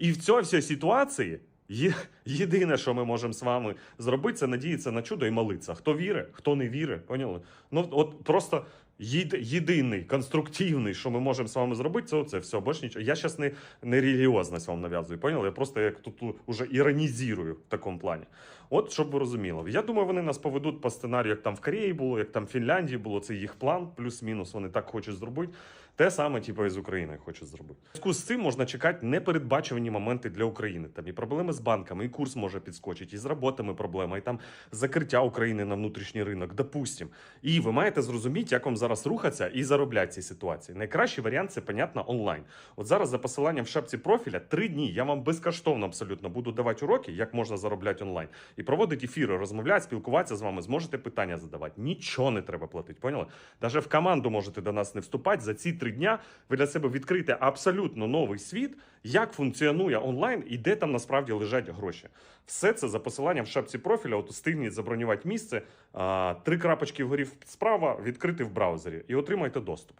І в цій всій ситуації є, єдине, що ми можемо з вами зробити, це надіятися на чудо і молитися. Хто вірить, хто не вірить, поняли? Ну от просто єдиний конструктивний, що ми можемо з вами зробити, це оце все. Більш нічого. Я зараз не, не релігіозність вам нав'язую, поняли? Я просто як тут уже іронізую в такому плані. От щоб ви розуміли. Я думаю, вони нас поведуть по сценарію, як там в Кореї було, як там в Фінляндії було. Це їх план, плюс-мінус. Вони так хочуть зробити. Те саме, типу, і з Україною хочуть зробити. Зв'язку з цим можна чекати непередбачувані моменти для України. Там і проблеми з банками, і курс може підскочити, і з роботами проблема, і там закриття України на внутрішній ринок, допустим. І ви маєте зрозуміти, як вам зараз рухатися і заробляти ці ситуації. Найкращий варіант це, понятно, онлайн. От зараз за посиланням в шапці профіля три дні я вам безкоштовно абсолютно буду давати уроки, як можна заробляти онлайн. І проводити ефіри, розмовляти, спілкуватися з вами, зможете питання задавати. Нічого не треба платити, поняли? Даже в команду можете до нас не вступати. За ці три дня ви для себе відкрите абсолютно новий світ, як функціонує онлайн і де там насправді лежать гроші. Все це за посиланням в шапці профіля. От встигніть забронювати місце. Три крапочки вгорі справа відкрити в браузері і отримайте доступ.